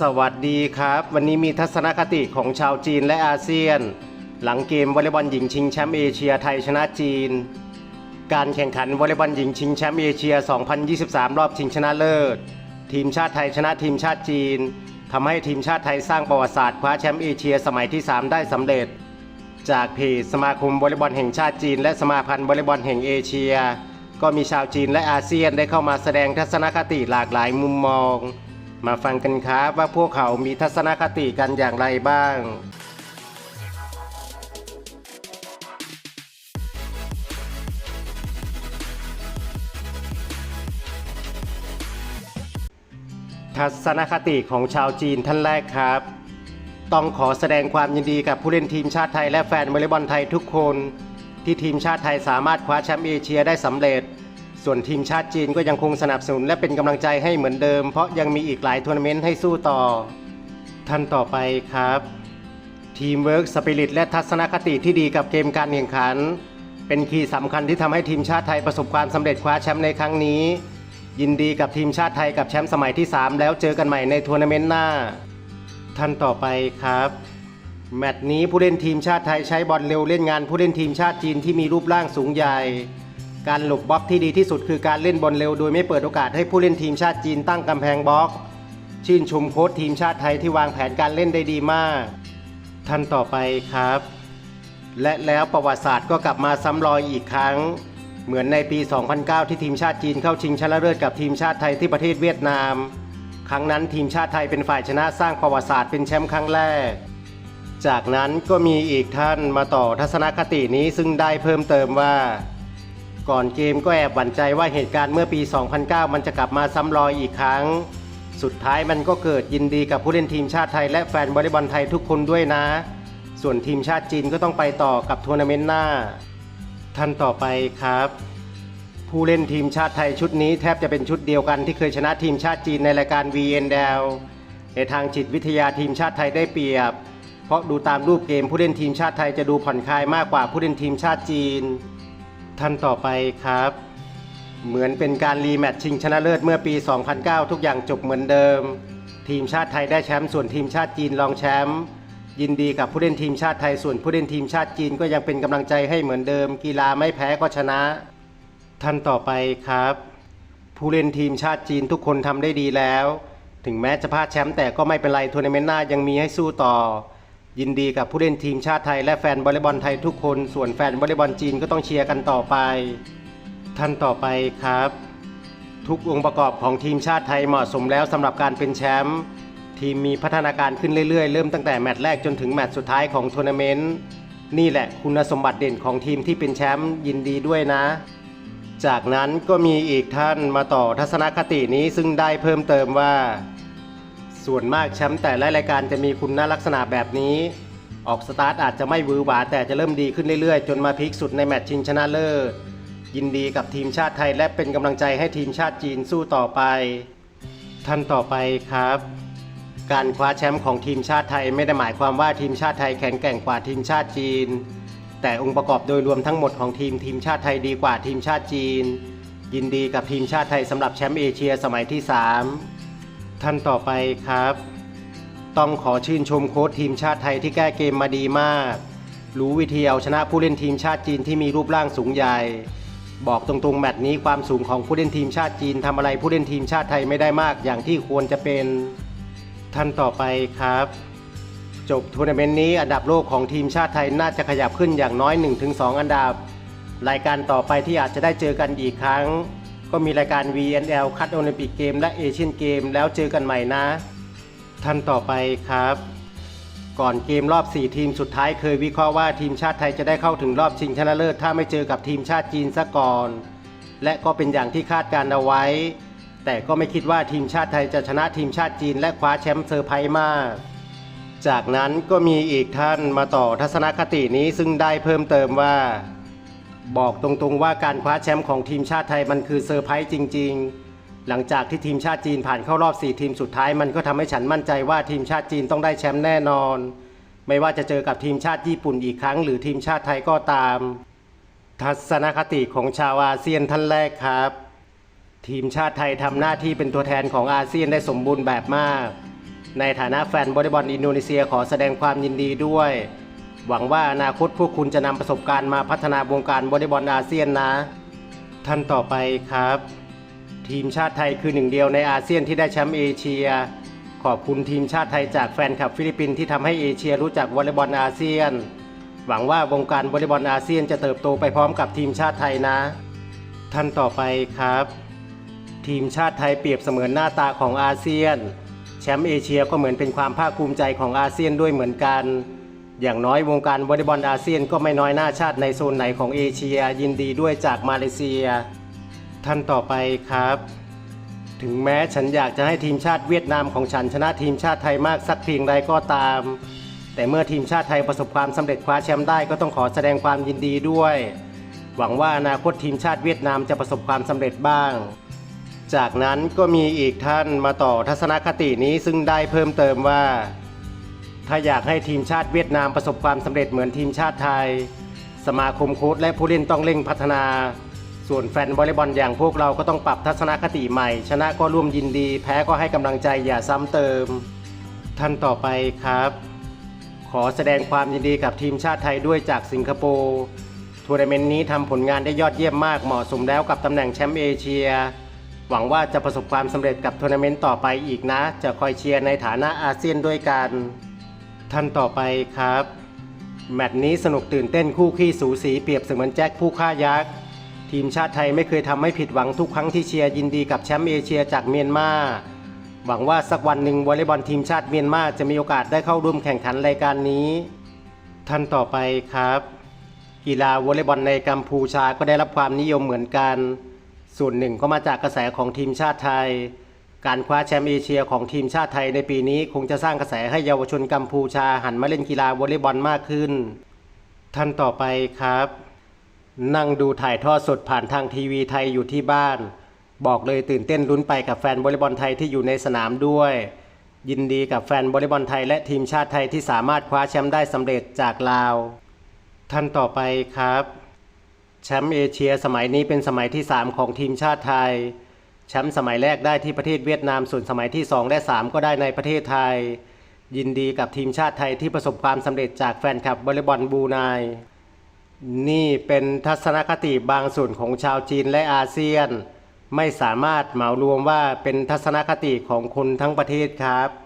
สวัสดีครับ วันนี้มีทัศนคติของชาวจีนและอาเซียน หลังเกมวอลเลย์บอลหญิงชิงแชมป์เอเชียไทยชนะจีน การแข่งขันวอลเลย์บอลหญิงชิงแชมป์เอเชีย 2023 รอบชิงชนะเลิศ ทีมชาติไทยชนะทีมชาติจีนทำให้ทีมชาติไทยสร้างประวัติศาสตร์คว้าแชมป์เอเชียสมัยที่ 3 ได้สำเร็จ จากเพจสมาคมวอลเลย์บอลแห่งชาติจีน และสมาพันธ์วอลเลย์บอลแห่งเอเชีย ก็มีชาวจีนและอาเซียนได้เข้ามาแสดงทัศนคติหลากหลายมุมมอง มาฟังกันครับว่าพวกเขามีทัศนคติกันอย่างไรบ้าง ทัศนคติของชาวจีนท่านแรกครับ ต้องขอแสดงความยินดีกับผู้เล่นทีมชาติไทยและแฟนวอลเลย์บอลไทยทุกคน ที่ทีมชาติไทยสามารถคว้าแชมป์เอเชียได้สำเร็จ ส่วนทีมชาติจีนก็ยังคงสนับสนุนและเป็นกำลังใจให้เหมือนเดิม เพราะยังมีอีกหลายทัวร์นาเมนต์ให้สู้ต่อ ท่านต่อไปครับ ทีมเวิร์กสปิริตและทัศนคติที่ดีกับเกมการแข่งขัน เป็นคีย์สำคัญที่ทำให้ทีมชาติไทยประสบความสำเร็จคว้าแชมป์ในครั้งนี้ ยินดีกับทีมชาติไทยกับแชมป์สมัยที่ 3 แล้วเจอกันใหม่ในทัวร์นาเมนต์หน้า ท่านต่อไปครับแมตช์นี้ผู้เล่นทีมชาติไทยใช้บอลเร็วเล่นงานผู้เล่นทีมชาติจีนที่มีรูปร่างสูงใหญ่ การหลบบล็อกที่ดีที่สุดคือการเล่นบอลเร็วโดยไม่เปิดโอกาสให้ผู้เล่นทีมชาติจีนตั้งกำแพงบล็อก ชื่นชมโค้ชทีมชาติไทยที่วางแผนการเล่นได้ดีมาก ท่านต่อไปครับ และแล้วประวัติศาสตร์ก็กลับมาซ้ำรอยอีกครั้ง เหมือนในปี 2009 ที่ทีมชาติจีนเข้าชิงชนะเลิศกับทีมชาติไทยที่ประเทศเวียดนาม ครั้งนั้นทีมชาติไทยเป็นฝ่ายชนะสร้างประวัติศาสตร์เป็นแชมป์ครั้งแรกจากนั้นก็มีอีกท่านมาต่อทัศนคตินี้ซึ่งได้เพิ่มเติมว่า ก่อนเกมก็แอบหวั่นใจว่าเหตุการณ์เมื่อปี 2009 มันจะกลับมาซ้ำรอยอีกครั้ง สุดท้ายมันก็เกิดยินดีกับผู้เล่นทีมชาติไทยและแฟนวอลเลย์บอลไทยทุกคนด้วยนะ ส่วนทีมชาติจีนก็ต้องไปต่อกับทัวร์นาเมนต์หน้า ท่านต่อไปครับ ผู้เล่นทีมชาติไทยชุดนี้แทบจะเป็นชุดเดียวกันที่เคยชนะทีมชาติจีนในรายการ VNL ในทางจิตวิทยาทีมชาติไทยได้เปรียบ เพราะดูตามรูปเกมผู้เล่นทีมชาติไทยจะดูผ่อนคลายมากกว่าผู้เล่นทีมชาติจีน ท่านต่อไปครับ เหมือนเป็นการรีแมตช์ชิงชนะเลิศเมื่อปี 2009 ทุกอย่างจบเหมือนเดิม ทีมชาติไทยได้แชมป์ส่วนทีมชาติจีนรองแชมป์ยินดีกับผู้เล่นทีมชาติไทยส่วนผู้เล่นทีมชาติจีนก็ยังเป็นกำลังใจให้เหมือนเดิม กีฬาไม่แพ้ก็ชนะ ท่านต่อไปครับ ผู้เล่นทีมชาติจีนทุกคนทำได้ดีแล้ว ถึงแม้จะพลาดแชมป์แต่ก็ไม่เป็นไรทัวร์นาเมนต์หน้ายังมีให้สู้ต่อ ยินดีกับผู้เล่นทีมชาติไทยและแฟนวอลเลย์บอลไทยทุกคน ส่วนแฟนวอลเลย์บอลจีนก็ต้องเชียร์กันต่อไปท่านต่อไปครับ ทุกองค์ประกอบของทีมชาติไทยเหมาะสมแล้วสำหรับการเป็นแชมป์ทีมมีพัฒนาการขึ้นเรื่อยๆ เริ่มตั้งแต่แมตช์แรกจนถึงแมตช์สุดท้ายของทัวร์นาเมนต์นี่แหละคุณสมบัติเด่นของทีมที่เป็นแชมป์ยินดีด้วยนะ จากนั้นก็มีอีกท่านมาต่อทัศนคตินี้ซึ่งได้เพิ่มเติมว่า ส่วนมากแชมป์แต่ละรายการจะมีคุณลักษณะแบบนี้ ออกสตาร์ทอาจจะไม่วือหวาแต่จะเริ่มดีขึ้นเรื่อยๆ จนมาพลิกสุดในแมตช์ชิงชนะเลิศ ยินดีกับทีมชาติไทยและเป็นกำลังใจให้ทีมชาติจีนสู้ต่อไป ท่านต่อไปครับ การคว้าแชมป์ของทีมชาติไทยไม่ได้หมายความว่าทีมชาติไทยแข็งแกร่งกว่าทีมชาติจีน แต่องค์ประกอบโดยรวมทั้งหมดของทีมทีมชาติไทยดีกว่าทีมชาติจีน ยินดีกับทีมชาติไทยสำหรับแชมป์เอเชียสมัยที่ 3 ท่านต่อไปครับ ต้องขอชื่นชมโค้ชทีมชาติไทยที่แก้เกมมาดีมาก รู้วิธีเอาชนะผู้เล่นทีมชาติจีนที่มีรูปร่างสูงใหญ่ บอกตรงๆแมตช์นี้ความสูงของผู้เล่นทีมชาติจีนทำอะไรผู้เล่นทีมชาติไทยไม่ได้มากอย่างที่ควรจะเป็นท่านต่อไปครับ จบทัวร์นาเมนต์นี้อันดับโลกของทีมชาติไทยน่าจะขยับขึ้นอย่างน้อย 1-2 อันดับ รายการต่อไปที่อาจจะได้เจอกันอีกครั้ง ก็มีรายการ VNL คัดโอลิมปิกเกมและเอเชียนเกม แล้วเจอกันใหม่นะ ท่านต่อไปครับ ก่อนเกมรอบ 4 ทีมสุดท้ายเคยวิเคราะห์ว่าทีมชาติไทยจะได้เข้าถึงรอบชิงชนะเลิศถ้าไม่เจอกับทีมชาติจีนซะก่อน และก็เป็นอย่างที่คาดการเอาไว้ แต่ก็ไม่คิดว่าทีมชาติไทยจะชนะทีมชาติจีน และคว้าแชมป์เซอร์ไพรส์มากจากนั้นก็มีอีกท่านมาต่อทัศนคตินี้ซึ่งได้เพิ่มเติมว่า บอกตรงๆว่าการคว้าแชมป์ของทีมชาติไทยมันคือเซอร์ไพรส์จริง ๆ หลังจากที่ทีมชาติจีนผ่านเข้ารอบ 4 ทีมสุดท้ายมันก็ทำให้ฉันมั่นใจว่าทีมชาติจีนต้องได้แชมป์แน่นอน ไม่ว่าจะเจอกับทีมชาติญี่ปุ่นอีกครั้ง หรือทีมชาติไทยก็ตาม ทัศนคติของชาวอาเซียนท่านแรกครับ ทีมชาติไทยทำหน้าที่เป็นตัวแทนของอาเซียนได้สมบูรณ์แบบมาก ในฐานะแฟนวอลบอลอินโดนีเซียขอแสดงความยินดีด้วย หวังว่าอนาคตพวกคุณจะนำประสบการณ์มาพัฒนาวงการวอลเลย์บอลอาเซียนนะ ท่านต่อไปครับ ทีมชาติไทยคือหนึ่งเดียวในอาเซียนที่ได้แชมป์เอเชีย ขอบคุณทีมชาติไทยจากแฟนคลับฟิลิปปินส์ที่ทำให้เอเชียรู้จักวอลเลย์บอลอาเซียน หวังว่าวงการวอลเลย์บอลอาเซียนจะเติบโตไปพร้อมกับทีมชาติไทยนะ ท่านต่อไปครับ ทีมชาติไทยเปรียบเสมือนหน้าตาของอาเซียน แชมป์เอเชียก็เหมือนเป็นความภาคภูมิใจของอาเซียนด้วยเหมือนกัน อย่างน้อยวงการวอลเลย์บอลอาเซียนก็ไม่น้อยหน้าชาติในโซนไหนของเอเชีย ยินดีด้วยจากมาเลเซีย ท่านต่อไปครับ ถึงแม้ฉันอยากจะให้ทีมชาติเวียดนามของฉันชนะทีมชาติไทยมากสักเพียงใดก็ตาม แต่เมื่อทีมชาติไทยประสบความสำเร็จคว้าแชมป์ได้ก็ต้องขอแสดงความยินดีด้วย หวังว่าอนาคตทีมชาติเวียดนามจะประสบความสำเร็จบ้าง จากนั้นก็มีอีกท่านมาต่อทัศนคตินี้ซึ่งได้เพิ่มเติมว่า ถ้าอยากให้ทีมชาติเวียดนามประสบความสำเร็จเหมือนทีมชาติไทย สมาคมโค้ชและผู้เล่นต้องเร่งพัฒนา ส่วนแฟนวอลเลย์บอลอย่างพวกเราก็ต้องปรับทัศนคติใหม่ ชนะก็ร่วมยินดี แพ้ก็ให้กำลังใจอย่าซ้ำเติม ท่านต่อไปครับ ขอแสดงความยินดีกับทีมชาติไทยด้วยจากสิงคโปร์ทัวร์นาเมนต์นี้ทำผลงานได้ยอดเยี่ยมมากเหมาะสมแล้วกับตำแหน่งแชมป์เอเชียหวังว่าจะประสบความสำเร็จกับทัวร์นาเมนต์ต่อไปอีกนะ จะคอยเชียร์ในฐานะอาเซียนด้วยกัน ท่านต่อไปครับ แมตช์นี้สนุกตื่นเต้นคู่ขี้สูสีเปรียบเสมือนแจ็คผู้ฆ่ายักษ์ ทีมชาติไทยไม่เคยทำให้ผิดหวังทุกครั้งที่เชียร์ยินดีกับแชมป์เอเชียจากเมียนมา หวังว่าสักวันหนึ่งวอลเลย์บอลทีมชาติเมียนมาจะมีโอกาสได้เข้าร่วมแข่งขันรายการนี้ ท่านต่อไปครับ กีฬาวอลเลย์บอลในกัมพูชาก็ได้รับความนิยมเหมือนกัน ส่วนหนึ่งก็มาจากกระแสของทีมชาติไทย การคว้าแชมป์เอเชียของทีมชาติไทยในปีนี้ คงจะสร้างกระแสให้เยาวชนกัมพูชาหันมาเล่นกีฬาวอลเลย์บอลมากขึ้น ท่านต่อไปครับ นั่งดูถ่ายทอดสดผ่านทางทีวีไทยอยู่ที่บ้าน บอกเลยตื่นเต้นลุ้นไปกับแฟนวอลเลย์บอลไทยที่อยู่ในสนามด้วย ยินดีกับแฟนวอลเลย์บอลไทยและทีมชาติไทยที่สามารถคว้าแชมป์ได้สำเร็จจากลาว ท่านต่อไปครับแชมป์เอเชียสมัยนี้เป็นสมัยที่ 3 ของทีมชาติไทย แชมป์สมัยแรกได้ที่ประเทศเวียดนามส่วนสมัยที่ 2 และ 3 ก็ได้ในประเทศไทย ยินดีกับทีมชาติไทยที่ประสบความสำเร็จจากแฟนคลับวอลเลย์บอลบรูไนนี่เป็นทัศนคติบางส่วนของชาวจีนและอาเซียน ไม่สามารถเหมารวมว่าเป็นทัศนคติของคนทั้งประเทศครับ